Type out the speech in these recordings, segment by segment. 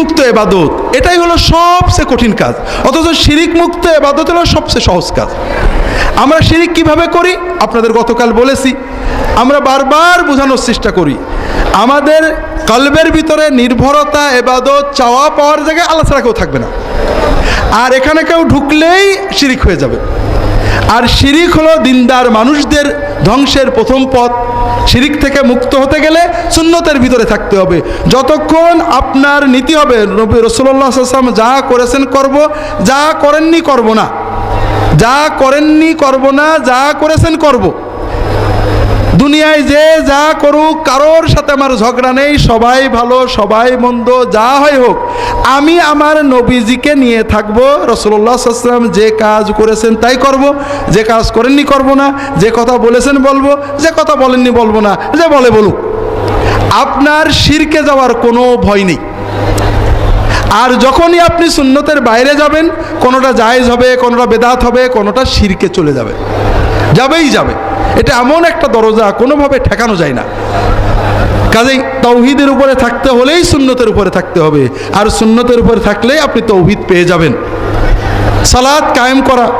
মুক্ত এবাদত, এটাই হলো সবচেয়ে কঠিন কাজ। অথচ শিরিক মুক্ত এবাদত হলো সবচেয়ে সহজ কাজ। আমরা শিরিক কীভাবে করি? আপনাদের গতকাল বলেছি, আমরা বারবার বোঝানোর চেষ্টা করি। আমাদের কলবের ভিতরে নির্ভরতা, এবাদত, চাওয়া পাওয়ার জায়গায় আল্লাহ কেউ থাকবে না। আর এখানে কেউ ঢুকলেই শিরিক হয়ে যাবে। আর শিরিক হলো দিনদার মানুষদের ধ্বংসের প্রথম পথ। শিরিক থেকে মুক্ত হতে গেলে সুন্নতের ভিতরে থাকতে হবে। যতক্ষণ আপনার নীতি হবে, নবী রসুল্লাহ যা করেছেন করব, যা করেননি করব না। যা করেননি করব না, যা করেছেন করব। দুনিয়ায় যে যা করুক, কারোর সাথে আমার ঝগড়া নেই, সবাই ভালো, সবাই মন্দ, যা হয় হোক, আমি আমার নবীজিকে নিয়ে থাকব রসল্লা সাল্লাম যে কাজ করেছেন তাই করব, যে কাজ করেননি করব না, যে কথা বলেছেন বলব, যে কথা বলেননি বলব না, যে বলে বলুক। আপনার শিরকে যাওয়ার কোনো ভয় নেই। আর যখনই আপনি সুন্নতের বাইরে যাবেন, কোনোটা জায়েজ হবে, কোনোটা বেদাত হবে, কোনোটা শিরকে চলে যাবে। যাবেই যাবে। এটা এমন একটা দরজা, কোনোভাবে ঠেকানো যায় না। কাজেই তৌহিদের উপরে থাকতে হলেই সুন্নতের উপরে থাকতে হবে। আর সুন্নতের উপরে থাকলেই আপনি তৌহিদ পেয়ে যাবেন। সালাদ কায়েম করা।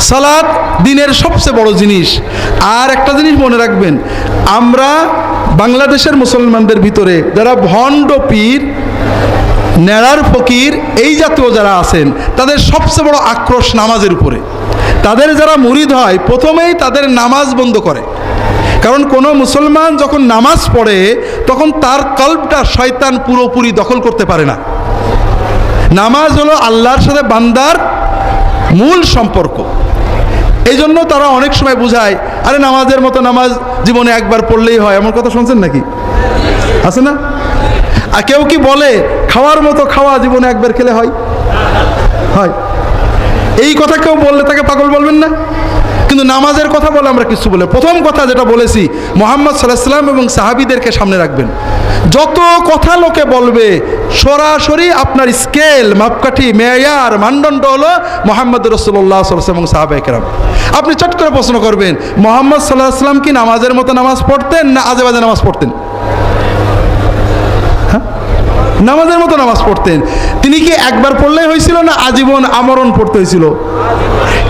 সালাদ দিনের সবচেয়ে বড় জিনিস। আর একটা জিনিস মনে রাখবেন, আমরা বাংলাদেশের মুসলমানদের ভিতরে যারা ভণ্ড পীর, নেড়ার ফকির, এই জাতীয় যারা আছেন, তাদের সবচেয়ে বড় আক্রোশ নামাজের উপরে। তাদের যারা মুরিদ হয়, প্রথমেই তাদের নামাজ বন্ধ করে। কারণ কোনো মুসলমান যখন নামাজ পড়ে, তখন তার কল্পটা শয়তান পুরোপুরি দখল করতে পারে না। নামাজ হলো আল্লাহর সাথে বান্দার মূল সম্পর্ক। এই জন্য তারা অনেক সময় বুঝায়, আরে নামাজের মতো নামাজ জীবনে একবার পড়লেই হয়। এমন কথা শুনছেন নাকি? আছে না? আর কেউ কি বলে, খাওয়ার মতো খাওয়া জীবনে একবার খেলে হয়? হয়। এই কথা কেউ বললে তাকে পাগল বলবেন না? কিন্তু নামাজের কথা বলে আমরা কিছু বলে। প্রথম কথা যেটা বলেছি, মোহাম্মদ সাল্লাহাম এবং সাহাবিদেরকে সামনে রাখবেন। যত কথা লোকে বলবে, সরাসরি আপনার স্কেল, মাপকাঠি, মেয়ার, মানদণ্ড হলো মোহাম্মদ রসুল্লাহ সাল্লাম এবং সাহাবে কেরাম। আপনি চট করে প্রশ্ন করবেন, মোহাম্মদ সাল্লাহ আসলাম কি নামাজের মতো নামাজ পড়তেন না আজে বাজে নামাজ পড়তেন? নামাজের মতো নামাজ পড়তেন। তিনি কি একবার পড়লেই হয়েছিল না আজীবন আমরণ পড়তে হয়েছিল?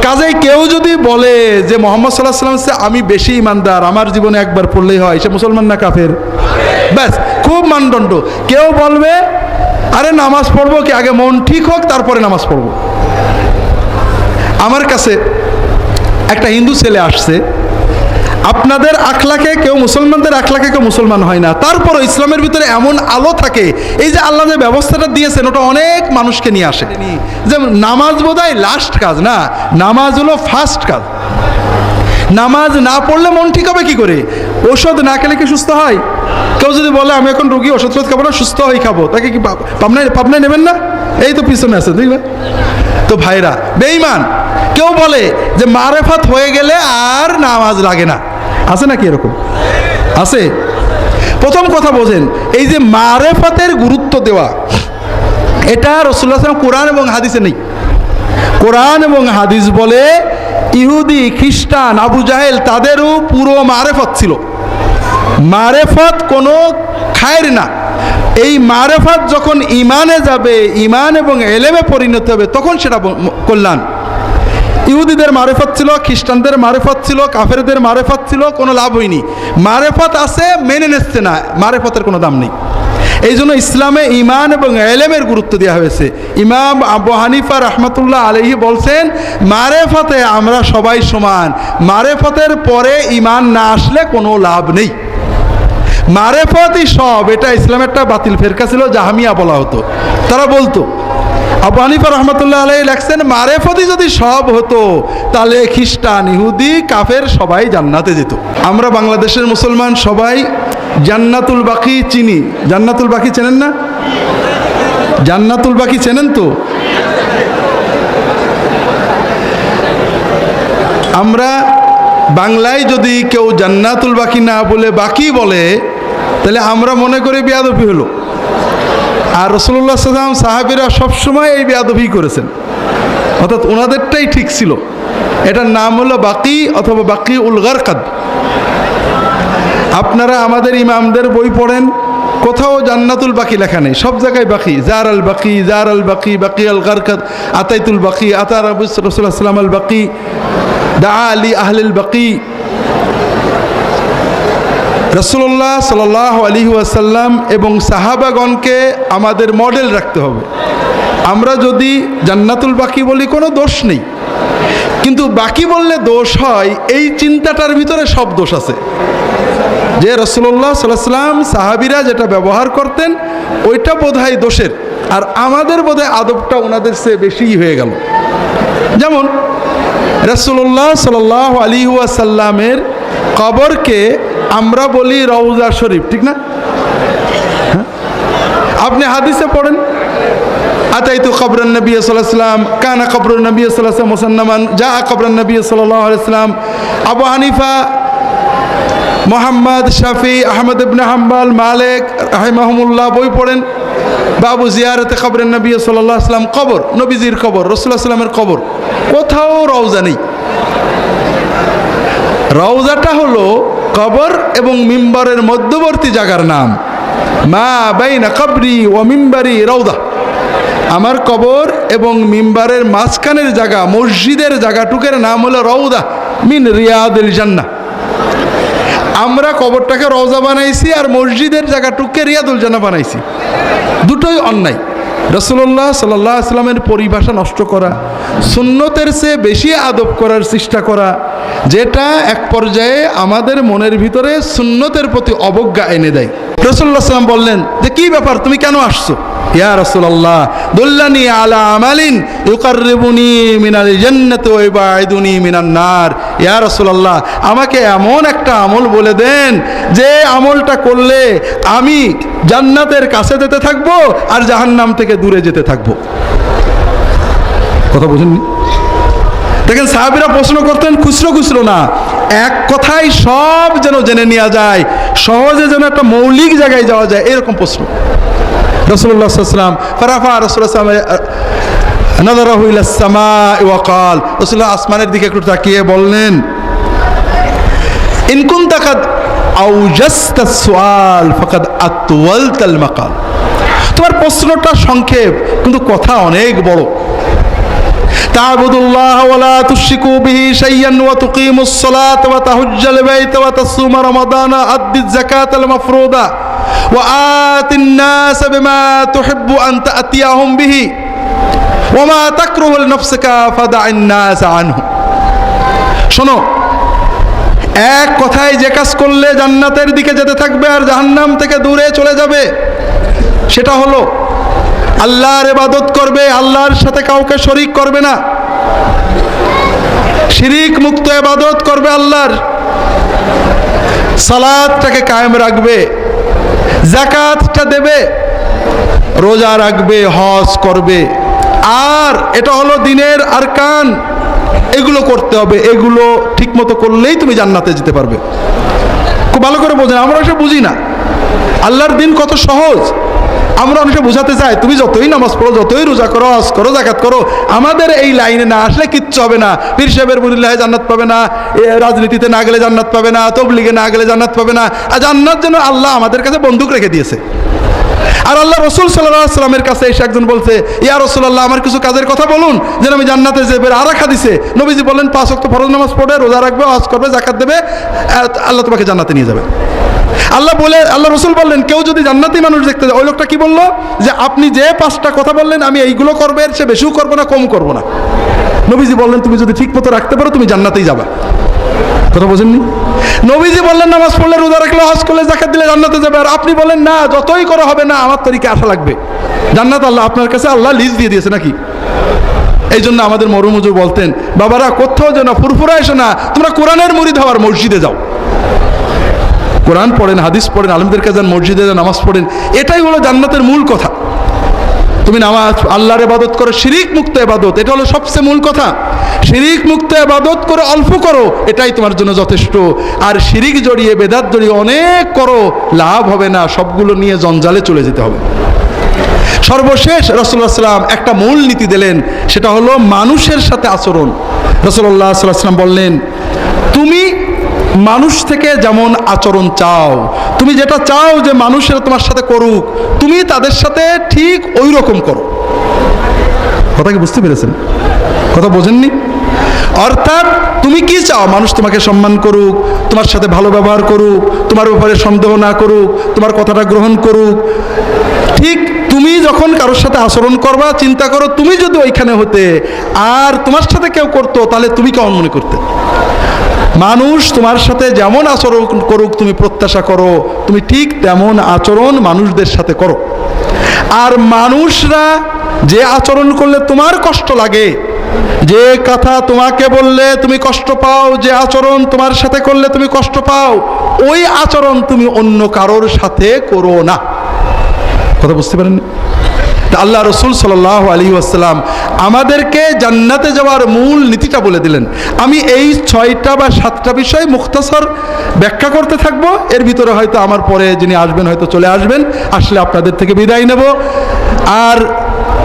কাজেই কেউ যদি বলে যে মোহাম্মদ সাল্লাহ সাল্লাম সে আমি বেশি ইমানদার, আমার জীবনে একবার পড়লেই হয়, সে মুসলমান না কাফের? ব্যাস, খুব মানদণ্ড। কেউ বলবে, আরে নামাজ পড়ব কি, আগে মন ঠিক হোক, তারপরে নামাজ পড়ব। আমার কাছে একটা হিন্দু ছেলে আসছে আপনাদের আখলাকে কেউ মুসলমানদের আখলাকে কেউ মুসলমান হয় না। তারপরও ইসলামের ভিতরে এমন আলো থাকে, এই যে আল্লাহ যে ব্যবস্থাটা দিয়েছেন, ওটা অনেক মানুষকে নিয়ে আসে। যেমন নামাজ বোধহয় লাস্ট কাজ না, নামাজ হলো ফার্স্ট কাজ। নামাজ না পড়লে মন ঠিক হবে কি করে? ওষুধ না খেলে কি সুস্থ হয়? কেউ যদি বলে, আমি এখন রুগী, ওষুধ খাব না, সুস্থ হয়ে খাব। তাকে কি পাব- পাবনায় পাবনায় নেবেন না? এই তো পিছনে আছে দেখবে তো ভাইরা বেইমান কেউ বলে যে মারেফাত হয়ে গেলে আর নামাজ লাগে না। আছে নাকি এরকম? আছে। প্রথম কথা বোঝেন, এই যে মারেফাতের গুরুত্ব দেওয়া, এটা রসুল্লাহ কোরআন এবং হাদিসে নেই। কোরআন এবং হাদিস বলে ইহুদি, খ্রিস্টান, আবু জাহেল, তাদেরও পুরো মারেফত ছিল। মারেফত কোনো খায়ের না। এই মারেফত যখন ইমানে যাবে ইমান এবং এলেমে পরিণত হবে, তখন সেটা কল্যাণ। ইহুদিদের মারেফত ছিল, খ্রিস্টানদের মারেফত ছিল, কাফেরদের মারেফত ছিল, কোনো লাভ হয়নি। মারেফত আছে, মেনে নিচ্ছে না, মারেফতের কোনো দাম নেই। এই জন্য ইসলামে ইমান এবং এলেমের গুরুত্ব দেওয়া হয়েছে। ইমাম আবু হানিফা রহমতুল্লাহ আলহি বলছেন, মারেফতে আমরা সবাই সমান, মারেফতের পরে ইমান না আসলে কোনো লাভ নেই। মারেফতই সব, এটা ইসলামের একটা বাতিল ফেরকা ছিল, জাহামিয়া বলা হতো। তারা বলতো আবু হানিফা রহমতুল্লাহ আলাই লেখছেন মারেফতই যদি সব হতো, তাহলে খ্রিস্টান, ইহুদি, কাফের সবাই জান্নাতে যেত। আমরা বাংলাদেশের মুসলমান সবাই জান্নাতুল বাকি চিনি। জান্নাতুল বাকি চেনেন না? জান্নাতুল বাকি চেনেন তো? আমরা বাংলায় যদি কেউ জান্নাতুল বাকি না বলে বাকি বলে, তাহলে আমরা মনে করি বেয়াদবি হলো। আর রসুল্লাহ সাল্লাম সাহাবিরা সবসময় এই বেয়াদবি করেছেন। অর্থাৎ ওনাদেরটাই ঠিক ছিল। এটার নাম হলো বাকি অথবা বাকি উলগার কাদ আপনারা আমাদের ইমামদের বই পড়েন, কোথাও জান্নাতুল বাকি লেখা নেই, সব জায়গায় বাকি। জার আল বাকি জার আল বাকি বাকি আল গারকাত আতাইতুল বাকি, আতার আবু রসুল্লাহ সাল্লাম আল বাকি দা আলী আহলিল বাকি। রসুল্লাহ সাল আলী ওয়াসাল্লাম এবং সাহাবাগণকে আমাদের মডেল রাখতে হবে। আমরা যদি জান্নাতুল বাকি বলি, কোনো দোষ নেই। কিন্তু বাকি বললে দোষ হয়, এই চিন্তাটার ভিতরে সব দোষ আছে। যে রসুল্লাহ সাল্লাম সাহাবিরা যেটা ব্যবহার করতেন, ওইটা বোধহয় দোষের। আর আমাদের বোধহয় আদবটা ওনাদের সে বেশিই হয়ে গেল। যেমন রসুল্লাহ সাল আলী ওয়াসাল্লামের কবরকে আমরা বলি রওজা শরীফ, ঠিক না? হ্যাঁ? আপনি হাদিসে পড়েন, আতাইতু কবরন নবী সাল্লাম কানা কবরুল নবী সাল্লাম মুসান্নামান যা কবরন নবী সাল্লাম আবু হানিফা, মোহাম্মদ, শাফি, আহমদ ইবনে হাম্বাল, মালিক রাহিমাহমুল্লাহ বই পড়েন, বাবু জিয়ারতে কবরের নবী সাল্লাহ আসলাম কবর, নবীজির কবর রসুল্লাহ সাল্লামের কবর। কোথাও রওজা নেই। রওজাটা হলো কবর এবং মিম্বরের মধ্যবর্তী জায়গার নাম। মা বাইনা কবরি ও মিম্বারি রৌদা আমার কবর এবং মিম্বারের মাঝখানের জায়গা, মসজিদের জায়গাটুকের নাম হলো রৌদা মিন রিয়াদুল জান্না আমরা কবরটাকে রওজা বানাইছি আর মসজিদের জায়গাটুককে রিয়াদুল জান্না বানাইছি। দুটোই অন্যায়। রসুল্লাহ সাল্লাহ আসলামের পরিভাষা নষ্ট করা, সুন্নতের চেয়ে বেশি আদব করার চেষ্টা করা, যেটা এক পর্যায়ে আমাদের মনের ভিতরে সুন্নতের প্রতি অবজ্ঞা এনে দেয়। রসুল্লাহ সাল্লাম বললেন, যে কি ব্যাপার, তুমি কেন আসছো? ইয়া রসুল্লাহ দুল্লানি আলা আমালিন ইউকাররিবুনি মিনাল জান্নাতি ওয়া মিনান নার। ইয়া রসুল্লাহ আমাকে এমন একটা আমল বলে দেন, যে আমলটা করলে আমি জান্নাতের কাছে যেতে থাকব আর জাহান্নাম থেকে দূরে যেতে থাকব। কথা বুঝেননি? দেখেন সাহাবিরা প্রশ্ন করতেন, খুচরো খুচরো না, এক কথায় সব যেন জেনে নেওয়া যায়, সহজে যেন একটা মৌলিক জায়গায় যাওয়া যায়, এরকম প্রশ্ন। রসুল্লাহ সাল্লাম ফারাফা রসুল্লাহ নজরাহুইলাসমা ওয়াকাল রসুল্লাহ আসমানের দিকে একটু তাকিয়ে বললেন ইনকুন তাকাদ আউজাস্তা সোয়াল ফাকাদ আতওয়ালতাল মাকাল তোমার প্রশ্নটা সংক্ষেপ কিন্তু কথা অনেক বড় تعبدوا الله ولا تشركوا به شيئا وتقيموا الصلاة وتحج البيت وتصوم رمضان أد الزكاة المفروضة وآت الناس بما تحب أن تأتيهم به وما تكره لنفسك فدع الناس عنه শোনো এক কথায় যে কাজ করলে জান্নাতের দিকে যেতে থাকবে আর জাহান্নাম থেকে দূরে চলে যাবে, সেটা হলো আল্লাহর এবাদত করবে, আল্লাহর সাথে কাউকে শরিক করবে না। শিরিক মুক্ত এবাদত করবে আল্লাহর। সালাদটাকে কায়েম রাখবে জাকাতটা দেবে, রোজা রাখবে, হজ করবে। আর এটা হলো দিনের আরকান। এগুলো করতে হবে, এগুলো ঠিকমতো করলেই তুমি জান্নাতে যেতে পারবে। খুব ভালো করে বোঝেন, আমরা এসব বুঝি না। আল্লাহর দিন কত সহজ। আমরা অনেকে বোঝাতে চাই, তুমি যতই নামাজ পড়ো, যতই রোজা করো, হজ করো জাকাত করো, আমাদের এই লাইনে না আসলে কিচ্ছু হবে না। পীর সাহেবের মুরিল্লাহে জান্নাত পাবে না রাজনীতিতে না গেলে জান্নাত পাবে না, তবলিগে না গেলে জান্নাত পাবে না। আর জান্নাত যেন আল্লাহ আমাদের কাছে বন্দুক রেখে দিয়েছে। আর আল্লাহ রসুল সাল্লাহ সাল্লামের কাছে এসে একজন বলছে, ইয়া রসুল্লাহ আমার কিছু কাজের কথা বলুন। যেন আমি জান্নাতে যাবে আর রাখা দিছে নবীজি বললেন পাঁচ অক্ট ফরজ নামাজ পড়ে, রোজা রাখবে আজ করবে জাকাত দেবে আল্লাহ তোমাকে জান্নাতে নিয়ে যাবে। আল্লাহ বলে, আল্লাহ রসুল বললেন, কেউ যদি জান্নাতি মানুষ দেখতে যায়, ওই লোকটা কি বলল? যে আপনি যে পাঁচটা কথা বললেন, আমি এইগুলো করবে, এর সে বেশিও করব না কম করব না। নবীজি বললেন, তুমি যদি ঠিক মতো রাখতে পারো, তুমি জান্নাতেই যাবা। কথা বোঝেননি? নবীজি বললেন, নামাজ পড়লে রোজা রাখলে হজ করলে জাকাত দিলে জান্নাতে যাবে। আর আপনি বলেন, না, যতই করা হবে না, আমার তরিকে আসা লাগবে। জান্নাত আল্লাহ আপনার কাছে আল্লাহ লিজ দিয়ে দিয়েছে নাকি? এই জন্য আমাদের মরুমুজুর বলতেন, বাবারা, কোথাও যেন ফুরফুরা এসো না, তোমরা কোরআনের মুরিদ হওয়ার মসজিদে যাও। কোরআন পড়েন, হাদিস পড়েন আলমদের কাছে যান, মসজিদে যান, নামাজ পড়েন, এটাই হলো জান্নাতের মূল কথা। তুমি নামাজ, আল্লাহর এবাদত করো, শিরিক মুক্ত এবাদত এটা হলো সবচেয়ে মূল কথা। শিরিক মুক্ত এবাদত করে, অল্প করো, এটাই তোমার জন্য যথেষ্ট। আর শিরিক জড়িয়ে, বেদাত জড়িয়ে অনেক করো, লাভ হবে না, সবগুলো নিয়ে জঞ্জালে চলে যেতে হবে। সর্বশেষ রসুল্লাহ সাল্লাম একটা মূল নীতি দিলেন, সেটা হলো মানুষের সাথে আচরণ। রসুল্লাহ সাল্লাহ সাল্লাম বললেন, তুমি মানুষ থেকে যেমন আচরণ চাও, তুমি যেটা চাও যে মানুষেরা তোমার সাথে করুক, তুমি তাদের সাথে ঠিক ওই রকম করো। কথা কি বুঝতে পেরেছেন? কথা বোঝেননি? অর্থাৎ তুমি কি চাও? মানুষ তোমাকে সম্মান করুক, তোমার সাথে ভালো ব্যবহার করুক, তোমার ব্যাপারে সন্দেহ না করুক, তোমার কথাটা গ্রহণ করুক। ঠিক তুমি যখন কারোর সাথে আচরণ করবা, চিন্তা করো তুমি যদি ওইখানে হতে আর তোমার সাথে কেউ করতো, তাহলে তুমি কেমন মনে করতে? মানুষ তোমার সাথে যেমন আচরণ করুক, তুমি প্রত্যাশা করো, তুমি ঠিক তেমন আচরণ মানুষদের সাথে করো। আর মানুষরা যে আচরণ করলে তোমার কষ্ট লাগে, যে কথা তোমাকে বললে তুমি কষ্ট পাও, যে আচরণ তোমার সাথে করলে তুমি কষ্ট পাও, ওই আচরণ তুমি অন্য কারোর সাথে করো না। কথা বুঝতে পারেন তা আল্লাহ রসুল সাল আলী আসসালাম আমাদেরকে জান্নাতে যাওয়ার মূল নীতিটা বলে দিলেন। আমি এই ছয়টা বা সাতটা বিষয় মুখতাসর ব্যাখ্যা করতে থাকব। এর ভিতরে হয়তো আমার পরে যিনি আসবেন হয়তো চলে আসবেন। আসলে আপনাদের থেকে বিদায় নেব। আর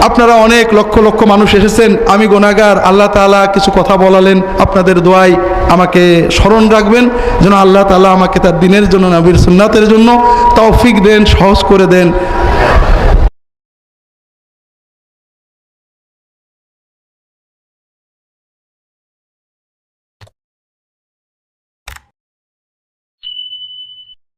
আপনারা অনেক লক্ষ লক্ষ মানুষ এসেছেন। আমি গোনাগার, আল্লাহ তাআলা কিছু কথা বলালেন। আপনাদের দোয়াই আমাকে স্মরণ রাখবেন। যেন আল্লাহ তাআলা আমাকে তার দিনের জন্য, নবীর সুন্নাতের জন্য তৌফিক দেন, সহজ করে দেন।